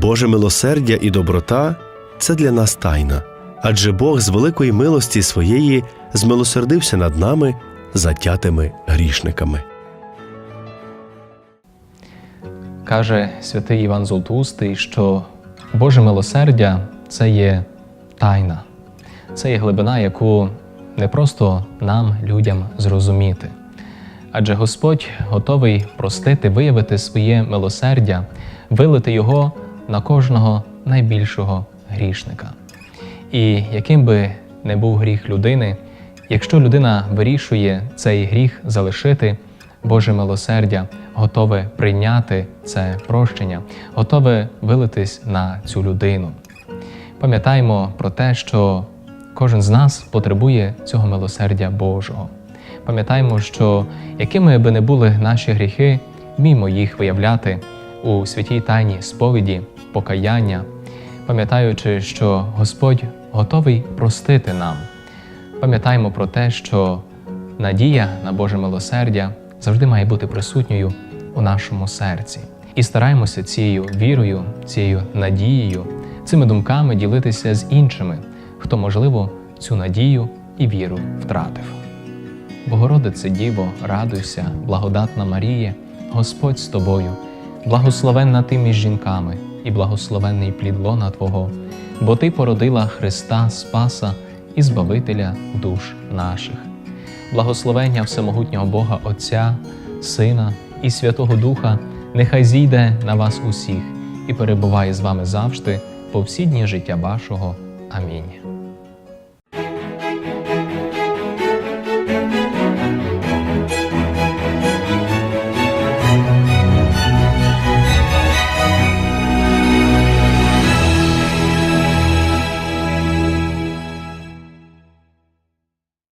Боже милосердя і доброта це для нас тайна, адже Бог з великої милості своєї змилосердився над нами, затятими грішниками. Каже святий Іван Золотоустий, що Боже милосердя це є тайна, це є глибина, яку не просто нам, людям, зрозуміти. Адже Господь готовий простити, виявити своє милосердя, вилити його на кожного найбільшого грішника. І яким би не був гріх людини, якщо людина вирішує цей гріх залишити, Боже милосердя готове прийняти це прощення, готове вилитись на цю людину. Пам'ятаємо про те, що кожен з нас потребує цього милосердя Божого. Пам'ятаємо, що якими би не були наші гріхи, вміємо їх виявляти у святій тайні сповіді, покаяння, пам'ятаючи, що Господь готовий простити нам. Пам'ятаємо про те, що надія на Боже милосердя завжди має бути присутньою у нашому серці. І стараємося цією вірою, цією надією, цими думками ділитися з іншими, хто, можливо, цю надію і віру втратив. Богородице Діво, радуйся, благодатна Маріє, Господь з тобою, благословенна ти між жінками, і благословенний плід лона Твого, бо Ти породила Христа Спаса і Збавителя душ наших. Благословення Всемогутнього Бога Отця, Сина і Святого Духа, нехай зійде на вас усіх і перебуває з вами завжди по всі дні життя вашого. Амінь.